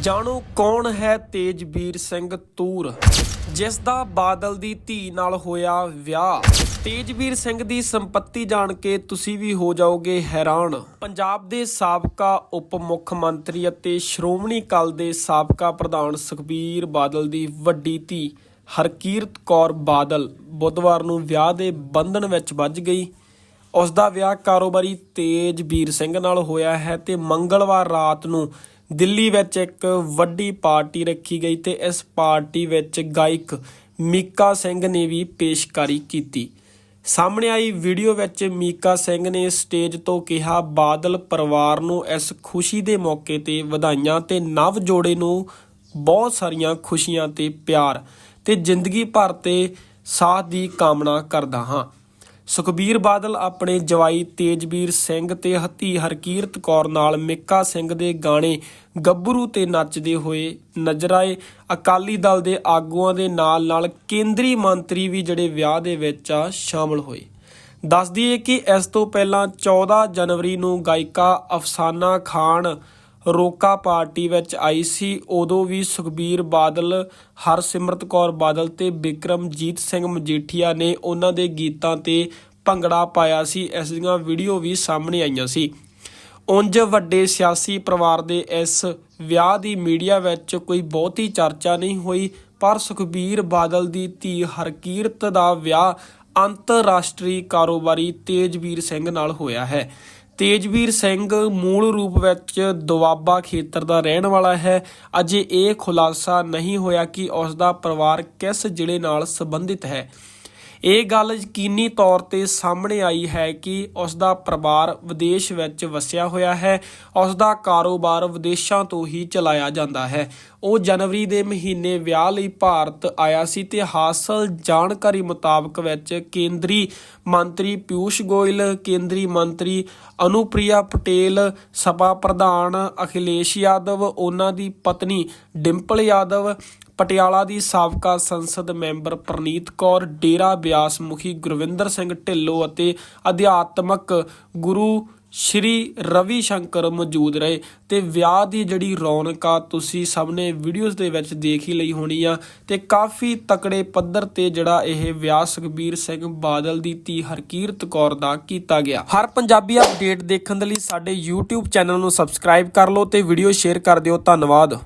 ਜਾਣੋ ਕੌਣ ਹੈ ਤੇਜਵੀਰ ਸਿੰਘ ਤੂਰ ਜਿਸ ਦਾ ਬਾਦਲ ਦੀ ਧੀ ਨਾਲ ਹੋਇਆ ਵਿਆਹ। ਤੇਜਵੀਰ ਸਿੰਘ ਦੀ ਸੰਪत्ति ਜਾਣ ਕੇ ਤੁਸੀਂ ਵੀ ਹੋ ਜਾਓਗੇ ਹੈਰਾਨ। ਪੰਜਾਬ ਦੇ ਸਾਬਕਾ ਉਪ ਮੁੱਖ ਮੰਤਰੀ ਅਤੇ ਸ਼੍ਰੋਮਣੀ ਅਕਾਲੀ ਦੇ ਸਾਬਕਾ ਪ੍ਰਧਾਨ ਸੁਖਬੀਰ ਬਾਦਲ ਦੀ ਵੱਡੀ ਧੀ ਹਰਕੀਰਤ ਕੌਰ ਬਾਦਲ ਬੁੱਧਵਾਰ ਨੂੰ ਵਿਆਹ ਦੇ ਬੰਧਨ ਵਿੱਚ ਵੱਜ ਗਈ। ਉਸ ਦਾ ਵਿਆਹ ਕਾਰੋਬਾਰੀ ਤੇਜਵੀਰ ਸਿੰਘ ਨਾਲ ਹੋਇਆ ਹੈ ਤੇ ਮੰਗਲਵਾਰ ਰਾਤ ਨੂੰ ਦਿੱਲੀ ਵਿੱਚ ਇੱਕ ਵੱਡੀ ਪਾਰਟੀ ਰੱਖੀ ਗਈ ਤੇ ਇਸ ਪਾਰਟੀ ਵਿੱਚ ਗਾਇਕ ਮੀਕਾ ਸਿੰਘ ਨੇ ਵੀ ਪੇਸ਼ਕਾਰੀ ਕੀਤੀ। ਸਾਹਮਣੇ ਆਈ ਵੀਡੀਓ ਵਿੱਚ ਮੀਕਾ ਸਿੰਘ ਨੇ ਸਟੇਜ ਤੋਂ ਕਿਹਾ, ਬਾਦਲ ਪਰਿਵਾਰ ਨੂੰ ਇਸ ਖੁਸ਼ੀ ਦੇ ਮੌਕੇ ਤੇ ਵਧਾਈਆਂ ਤੇ ਨਵ ਜੋੜੇ ਨੂੰ ਬਹੁਤ ਸਾਰੀਆਂ ਖੁਸ਼ੀਆਂ ਤੇ ਪਿਆਰ ਤੇ ਜ਼ਿੰਦਗੀ ਭਰ ਤੇ ਸਾਥ ਦੀ ਕਾਮਨਾ ਕਰਦਾ ਹਾਂ। ਸੁਖਬੀਰ ਬਾਦਲ ਆਪਣੇ ਜਵਾਈ ਤੇਜਵੀਰ ਸਿੰਘ ਤੇ ਹਤੀ ਹਰਕੀਰਤ ਕੌਰ ਨਾਲ ਮਿੱਕਾ ਸਿੰਘ ਦੇ ਗਾਣੇ ਗੱਭਰੂ ਤੇ ਨੱਚਦੇ ਹੋਏ ਨਜ਼ਰ ਆਏ। ਅਕਾਲੀ ਦਲ ਦੇ ਆਗੂਆਂ ਦੇ ਨਾਲ ਨਾਲ ਕੇਂਦਰੀ ਮੰਤਰੀ ਵੀ ਜਿਹੜੇ ਵਿਆਹ ਦੇ ਵਿੱਚ ਆ, ਸ਼ਾਮਲ ਹੋਏ। ਦੱਸ ਦਈਏ ਕਿ ਇਸ ਤੋਂ ਪਹਿਲਾਂ 14 ਜਨਵਰੀ ਨੂੰ ਗਾਇਕਾ ਅਫਸਾਨਾ ਖਾਨ ਰੋਕਾ ਪਾਰਟੀ ਵਿੱਚ ਆਈ ਸੀ, ਉਦੋਂ ਵੀ ਸੁਖਬੀਰ ਬਾਦਲ, ਹਰਸਿਮਰਤ ਕੌਰ ਬਾਦਲ ਤੇ ਬਿਕਰਮਜੀਤ ਸਿੰਘ ਮਜੀਠੀਆ ਨੇ ਉਹਨਾਂ ਦੇ ਗੀਤਾਂ ਤੇ ਭੰਗੜਾ ਪਾਇਆ ਸੀ। ਇਸ ਦੀਆਂ ਵੀਡੀਓ ਵੀ ਸਾਹਮਣੇ ਆਈਆਂ ਸੀ। ਉਂਝ ਵੱਡੇ ਸਿਆਸੀ ਪਰਿਵਾਰ ਦੇ ਇਸ ਵਿਆਹ ਦੀ ਮੀਡੀਆ ਵਿੱਚ ਕੋਈ ਬਹੁਤੀ ਚਰਚਾ ਨਹੀਂ ਹੋਈ, ਪਰ ਸੁਖਬੀਰ ਬਾਦਲ ਦੀ ਧੀ ਹਰਕੀਰਤ ਦਾ ਵਿਆਹ ਅੰਤਰਰਾਸ਼ਟਰੀ ਕਾਰੋਬਾਰੀ ਤੇਜਵੀਰ ਸਿੰਘ ਨਾਲ ਹੋਇਆ ਹੈ। ਤੇਜਵੀਰ ਸਿੰਘ ਮੂਲ ਰੂਪ ਵਿੱਚ ਦੁਆਬਾ ਖੇਤਰ ਦਾ ਰਹਿਣ ਵਾਲਾ ਹੈ। ਅਜੇ ਇਹ ਖੁਲਾਸਾ ਨਹੀਂ ਹੋਇਆ ਕਿ ਉਸ ਦਾ ਪਰਿਵਾਰ ਕਿਸ ਜ਼ਿਲ੍ਹੇ ਨਾਲ ਸੰਬੰਧਿਤ ਹੈ। ਇਹ ਗੱਲ ਯਕੀਨੀ ਤੌਰ ਤੇ ਸਾਹਮਣੇ ਆਈ ਹੈ ਕਿ ਉਸ ਦਾ ਪਰਿਵਾਰ ਵਿਦੇਸ਼ ਵਿੱਚ ਵਸਿਆ ਹੋਇਆ ਹੈ। ਉਸ ਦਾ ਕਾਰੋਬਾਰ ਵਿਦੇਸ਼ਾਂ ਤੋਂ ਹੀ ਚਲਾਇਆ ਜਾਂਦਾ ਹੈ। ਉਹ ਜਨਵਰੀ ਦੇ ਮਹੀਨੇ ਵਿਆਹ ਲਈ ਭਾਰਤ ਆਇਆ ਸੀ ਤੇ ਹਾਸਲ ਜਾਣਕਾਰੀ ਮੁਤਾਬਕ ਵਿੱਚ ਕੇਂਦਰੀ ਮੰਤਰੀ ਪਿਊਸ਼ ਗੋਇਲ, ਕੇਂਦਰੀ ਮੰਤਰੀ ਅਨੁਪ੍ਰਿਆ ਪਟੇਲ, ਸਭਾ ਪ੍ਰਧਾਨ ਅਖਿਲੇਸ਼ ਯਾਦਵ, ਉਹਨਾਂ ਦੀ ਪਤਨੀ ਡਿੰਪਲ ਯਾਦਵ ਪਟਿਆਲਾ ਦੀ ਸਾਬਕਾ ਸੰਸਦ ਮੈਂਬਰ ਪ੍ਰਨੀਤ ਕੌਰ, ਡੇਰਾ ਬਿਆਸ ਮੁਖੀ ਗੁਰਵਿੰਦਰ ਸਿੰਘ ਢਿੱਲੋਂ ਅਤੇ ਅਧਿਆਤਮਕ ਗੁਰੂ ਸ਼੍ਰੀ ਰਵੀ ਸ਼ੰਕਰ ਮੌਜੂਦ ਰਹੇ। ਤੇ ਵਿਆਹ ਦੀ ਜਿਹੜੀ ਰੌਣਕ ਆ, ਤੁਸੀਂ ਸਭ ਨੇ ਵੀਡੀਓਜ਼ ਦੇ ਵਿੱਚ ਦੇਖ ਹੀ ਲਈ ਹੋਣੀ ਆ। ਤੇ ਕਾਫੀ ਤਕੜੇ ਪੱਧਰ ਤੇ ਜਿਹੜਾ ਇਹ ਵਿਆਹ ਸੁਖਬੀਰ ਸਿੰਘ ਬਾਦਲ ਦੀ ਧੀ ਹਰਕੀਰਤ ਕੌਰ ਦਾ ਕੀਤਾ ਗਿਆ। ਹਰ ਪੰਜਾਬੀ ਅਪਡੇਟ ਦੇਖਣ ਦੇ ਲਈ ਸਾਡੇ YouTube ਚੈਨਲ ਨੂੰ ਸਬਸਕ੍ਰਾਈਬ ਕਰ ਲਓ ਤੇ ਵੀਡੀਓ ਸ਼ੇਅਰ ਕਰ ਦਿਓ। ਧੰਨਵਾਦ।